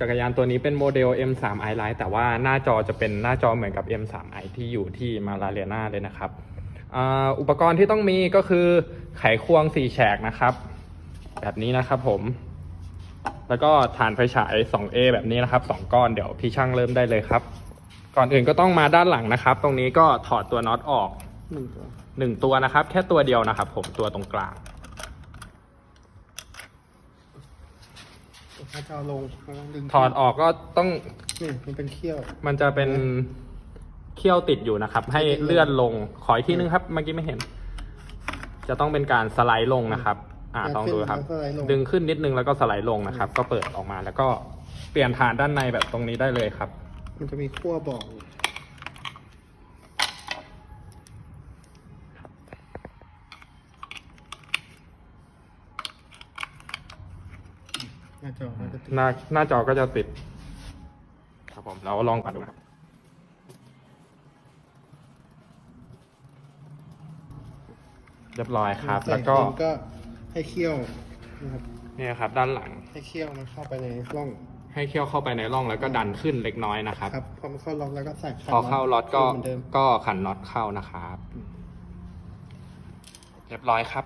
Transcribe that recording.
จักรยานตัวนี้เป็นโมเดล M3 i Lite แต่ว่าหน้าจอจะเป็นหน้าจอเหมือนกับ M3 i ที่อยู่ที่มาลาเรียนาเลยนะครับอุปกรณ์ที่ต้องมีก็คือไขควง4แฉกนะครับ แบบนี้นะครับผม แล้วก็ฐานไฟฉาย 2A แบบนี้นะครับ 2 ก้อนเดี๋ยวพี่ช่างเริ่มได้เลยครับ ก่อนอื่นก็ต้องมาด้านหลังนะครับ ตรงนี้ก็ถอดตัวน็อตออกหนึ่งตัวหนึ่งตัวนะครับ แค่ตัวเดียวนะครับ ผมตัวตรงกลาง ถ้าจะเอาลงแล้วก็ดึงถอดออกก็ต้องนี่มันเป็นเขี้ยว มันจะเป็นเขี้ยวติดอยู่นะครับ ให้เลื่อนลงขออีกทีนึงครับ เมื่อกี้ไม่เห็น จะต้องเป็นการสไลด์ลงนะครับ อ่าแล้วลองดูครับขึ้นแล้วสไลด์ลงดึงขึ้นนิดนึงแล้วก็สไลด์ลงนะครับ ก็เปิดออกมาแล้วก็เปลี่ยนฐานด้านในแบบตรงนี้ได้เลยครับ มันจะมีขั้วบอก หน้าจอมันจะติดหน้าหน้าจอก็จะติด ครับผมเราลองก่อนดูนะครับ เรียบร้อยครับใส่แล้วก็ดินก็ให้เขี้ยวนะครับเนี่ยครับ ด้านหลังให้เขี้ยวมันเข้าไปในร่องให้เขี้ยวเข้าไปในร่องแล้วก็ดันขึ้นเล็กน้อยนะครับ ครับพอมันเข้าล็อกแล้วก็ใส่ขันพอเข้าล็อตก็เหมือนเดิม ก็ขันน็อตเข้านะครับ เรียบร้อยครับ